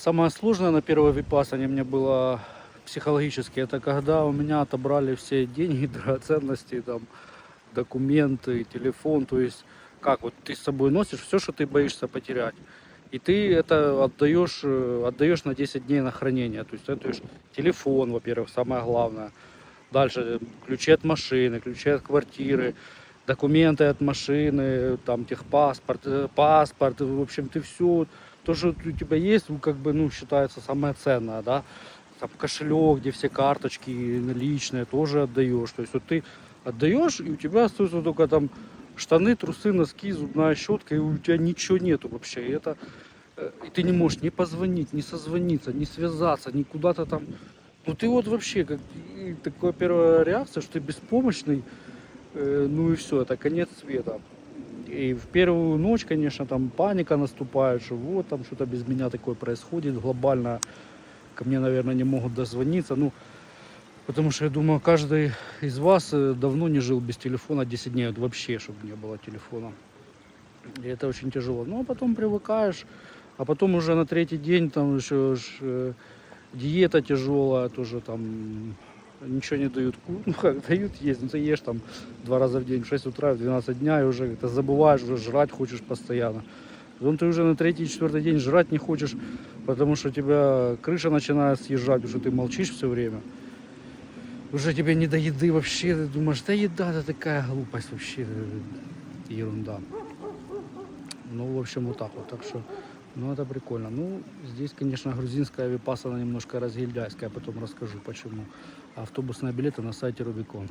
Самое сложное на первой випасане мне было психологически, это когда у меня отобрали все деньги, драгоценности, там, документы, телефон, то есть как вот ты с собой носишь все, что ты боишься потерять. И ты это отдаешь, э, отдаешь на 10 дней на хранение. То есть отдаешь телефон, во-первых, самое главное. Дальше э, ключи от машины, ключи от квартиры, документы от машины, там техпаспорт, э, паспорт, в общем, ты все, то, что у тебя есть, ну, как бы, ну, считается самое ценное, да, там кошелек, где все карточки наличные, тоже отдаешь, то есть вот ты отдаешь, и у тебя остаются только там штаны, трусы, носки, зубная щетка, и у тебя ничего нету вообще, и это, э, и ты не можешь ни позвонить, ни созвониться, ни связаться, ни куда-то там, ну, ты вот вообще, как, такая первая реакция, что ты беспомощный, ну и все, это конец света. И в первую ночь, конечно, там паника наступает, что вот там что-то без меня такое происходит глобально. Ко мне, наверное, не могут дозвониться. Ну, потому что я думаю, каждый из вас э, давно не жил без телефона 10 дней, вот вообще, чтобы не было телефона. И это очень тяжело. Ну, а потом привыкаешь, а потом уже на третий день там еще э, диета тяжелая, тоже там ничего не дают. Ну как, дают есть, но ты ешь там два раза в день, в 6 утра, в 12 дня, и уже это забываешь, уже жрать хочешь постоянно. Потом ты уже на третий, четвертый день жрать не хочешь, потому что у тебя крыша начинает съезжать, уже ты молчишь все время. Уже тебе не до еды вообще, ты думаешь, да еда это такая глупость вообще, ерунда. Ну, в общем, вот так вот. Так что, ну, это прикольно. Ну, здесь, конечно, грузинская випасана немножко разгильдяйская, потом расскажу, почему. Автобусные билеты на сайте Рубикон.